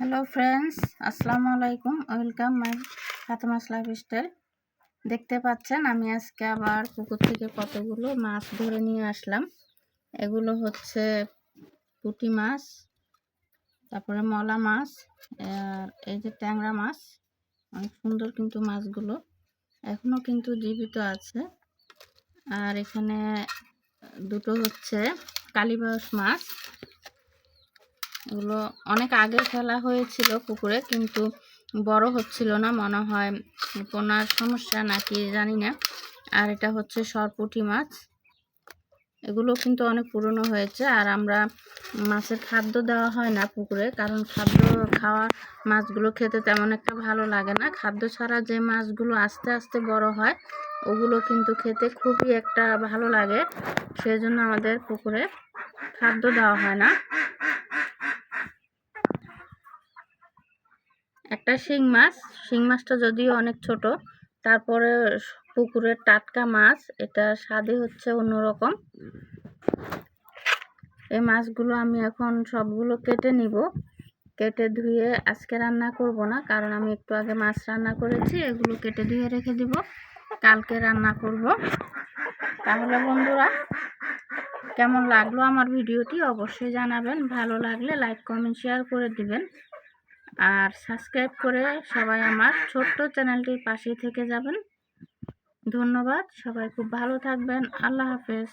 Hello friends আসসালামু আলাইকুম welcome my Fatema's life style দেখতে পাচ্ছেন আমি আজকে আবার পুকুর থেকে কতগুলো মাছ ধরে নিয়ে আসলাম এগুলো হচ্ছে পুঁটি মাছ তারপরে মলা মাছ আর এই যে ট্যাংরা মাছ অনেক সুন্দর কিন্তু মাছগুলো। এখনও কিন্তু জীবিত আছে। আর এখানে দুটো হচ্ছে কালীবাস মাছ। এগুলো অনেক আগে ফেলা হয়েছিল পুকুরে, কিন্তু বড় হচ্ছিল না, মনে হয় পোনার সমস্যা নাকি জানি না। আর এটা হচ্ছে সরপুটি মাছ। এগুলো কিন্তু অনেক পুরনো হয়েছে, আর আমরা মাছের খাদ্য দেওয়া হয় না পুকুরে, কারণ খাদ্য খাওয়া মাছগুলো খেতে তেমন একটা ভালো লাগে না। খাদ্য ছাড়া যে মাছগুলো আস্তে আস্তে বড় হয়, ওগুলো কিন্তু খেতে খুবই একটা ভালো লাগে। সেই জন্য আমাদের পুকুরে খাদ্য দেওয়া হয় না। একটা শিং মাছ। শিং মাছটা যদিও অনেক ছোট, তারপরে পুকুরের টাটকা মাছ, এটা স্বাদে হচ্ছে অন্যরকম। এই মাছগুলো আমি এখন সবগুলো কেটে নিব। কেটে ধুয়ে আজকে রান্না করব না, কারণ আমি একটু আগে মাছ রান্না করেছি, এগুলো কেটে ধুয়ে রেখে দিব। কালকে রান্না করব। তাহলে বন্ধুরা, কেমন লাগল আমার ভিডিওটি অবশ্যই জানাবেন। ভালো লাগলে লাইক, কমেন্ট, শেয়ার করে দিবেন। আর সাবস্ক্রাইব করে সবাই আমার ছোট্ট চ্যানেলটির পাশে থেকে যাবেন। ধন্যবাদ, সবাই খুব ভালো থাকবেন। আল্লাহ হাফেজ।